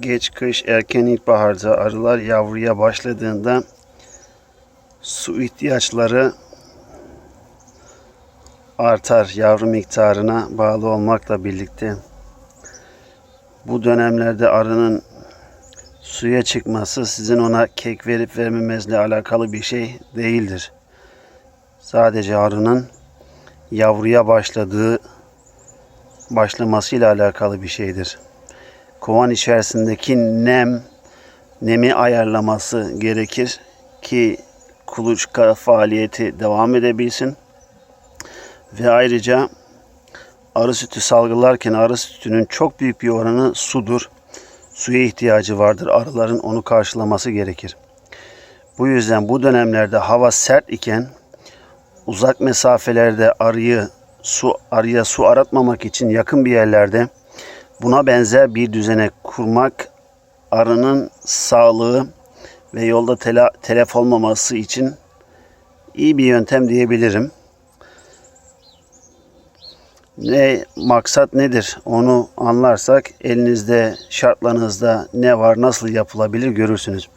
geç kış erken ilkbaharda arılar yavruya başladığında su ihtiyaçları artar yavru miktarına bağlı olmakla birlikte. Bu dönemlerde arının suya çıkması sizin ona kek verip vermemezle alakalı bir şey değildir. Sadece arının yavruya başladığı başlamasıyla alakalı bir şeydir. Kovan içerisindeki nem nemi ayarlaması gerekir ki kuluçka faaliyeti devam edebilsin. Ve ayrıca arı sütü salgılarken arı sütünün çok büyük bir oranı sudur. Suya ihtiyacı vardır. Arıların onu karşılaması gerekir. Bu yüzden bu dönemlerde hava sert iken uzak mesafelerde arıyı su arıya su aratmamak için yakın bir yerlerde buna benzer bir düzene kurmak arının sağlığı ve yolda tela- telef olmaması için iyi bir yöntem diyebilirim. Ne maksat nedir onu anlarsak elinizde şartlarınızda ne var nasıl yapılabilir görürsünüz.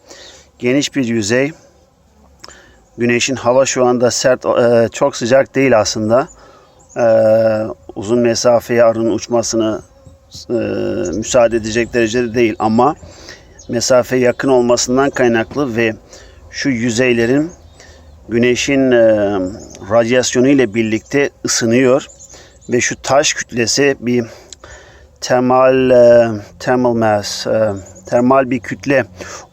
Geniş bir yüzey. Güneşin hava şu anda sert e, çok sıcak değil aslında. E, uzun mesafeye arının uçmasını e, müsaade edecek derecede değil ama mesafe yakın olmasından kaynaklı ve şu yüzeylerin güneşin e, radyasyonu ile birlikte ısınıyor ve şu taş kütlesi bir termal e, thermal mass e, termal bir kütle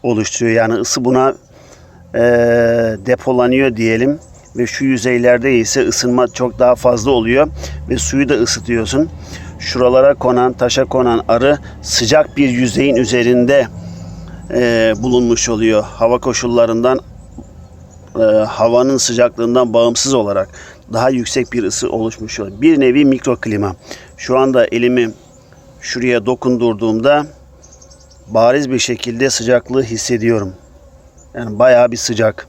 oluşturuyor. Yani ısı buna e, depolanıyor diyelim ve şu yüzeylerde ise ısınma çok daha fazla oluyor ve suyu da ısıtıyorsun. Şuralara konan, taşa konan arı sıcak bir yüzeyin üzerinde e, bulunmuş oluyor. Hava koşullarından e, havanın sıcaklığından bağımsız olarak daha yüksek bir ısı oluşmuş oluyor. Bir nevi mikroklima. Şu anda elimi şuraya dokundurduğumda bariz bir şekilde sıcaklığı hissediyorum. Yani bayağı bir sıcak.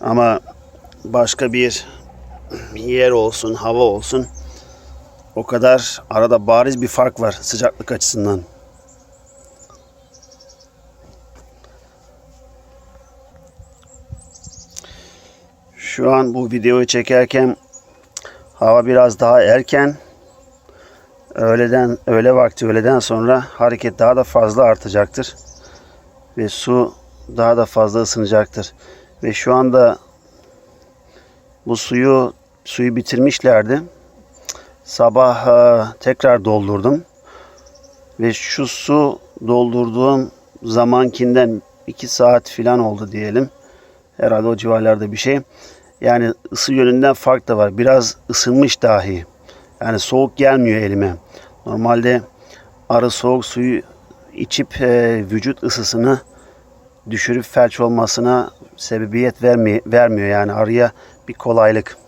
Ama başka bir yer olsun, hava olsun o kadar arada bariz bir fark var sıcaklık açısından. Şu an bu videoyu çekerken hava biraz daha erken. Öğleden öğle vakti öğleden sonra hareket daha da fazla artacaktır. Ve su daha da fazla ısınacaktır. Ve şu anda bu suyu suyu bitirmişlerdi. Sabah e, tekrar doldurdum. Ve şu su doldurduğum zamankinden 2 saat filan oldu diyelim. Herhalde o civarlarda bir şey. Yani ısı yönünden fark da var. Biraz ısınmış dahi. Yani soğuk gelmiyor elime. Normalde arı soğuk suyu içip e, vücut ısısını düşürüp felç olmasına sebebiyet vermiyor, vermiyor. Yani arıya bir kolaylık.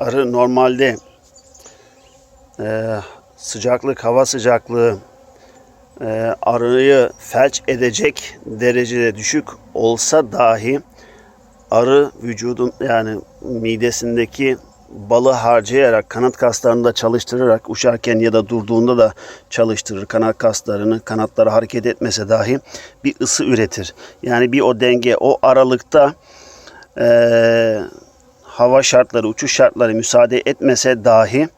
Arı normalde e, sıcaklık, hava sıcaklığı e, arıyı felç edecek derecede düşük olsa dahi arı vücudun yani midesindeki balı harcayarak kanat kaslarını da çalıştırarak uçarken ya da durduğunda da çalıştırır kanat kaslarını kanatları hareket etmese dahi bir ısı üretir. Yani bir o denge o aralıkta e, hava şartları uçuş şartları müsaade etmese dahi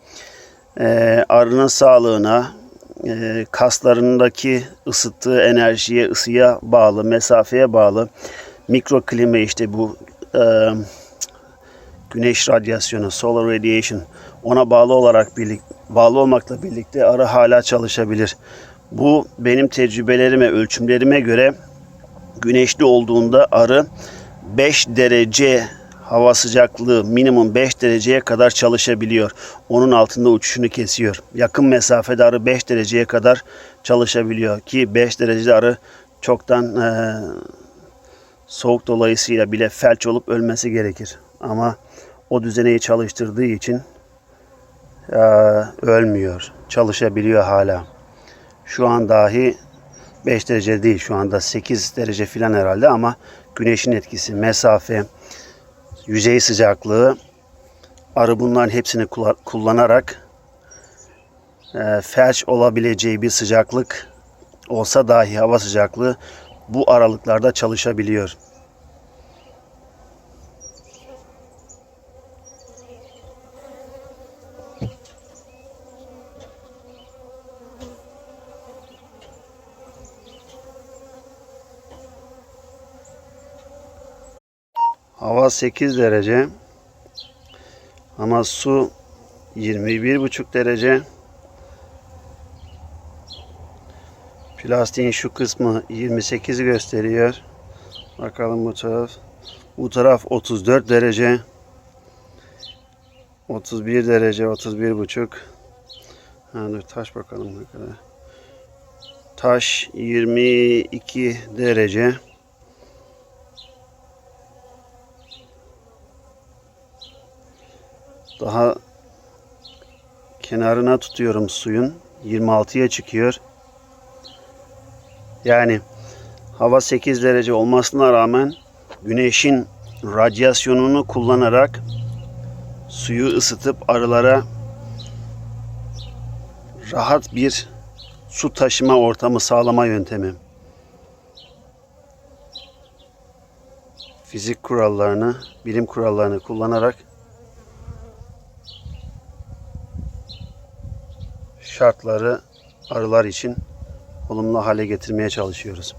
e, arının sağlığına, e, kaslarındaki ısıttığı enerjiye, ısıya bağlı, mesafeye bağlı mikroklima işte bu e, güneş radyasyonu, solar radiation ona bağlı olarak birlik, bağlı olmakla birlikte arı hala çalışabilir. Bu benim tecrübelerime, ölçümlerime göre güneşli olduğunda arı 5 derece hava sıcaklığı minimum 5 dereceye kadar çalışabiliyor. Onun altında uçuşunu kesiyor. Yakın mesafede arı 5 dereceye kadar çalışabiliyor ki 5 derecede arı çoktan e, soğuk dolayısıyla bile felç olup ölmesi gerekir. Ama o düzeneyi çalıştırdığı için e, ölmüyor. Çalışabiliyor hala. Şu an dahi 5 derece değil şu anda 8 derece filan herhalde ama güneşin etkisi, mesafe, yüzey sıcaklığı arı bunların hepsini kullanarak e, felç olabileceği bir sıcaklık olsa dahi hava sıcaklığı bu aralıklarda çalışabiliyor. Hava 8 derece. Ama su 21,5 derece. Plastiğin şu kısmı 28'i gösteriyor. Bakalım bu taraf. Bu taraf 34 derece. 31 derece, 31 buçuk. Ha, dur taş bakalım ne kadar. Taş 22 derece. Daha kenarına tutuyorum suyun. 26'ya çıkıyor. Yani hava 8 derece olmasına rağmen güneşin radyasyonunu kullanarak suyu ısıtıp arılara rahat bir su taşıma ortamı sağlama yöntemi. Fizik kurallarını, bilim kurallarını kullanarak şartları arılar için olumlu hale getirmeye çalışıyoruz.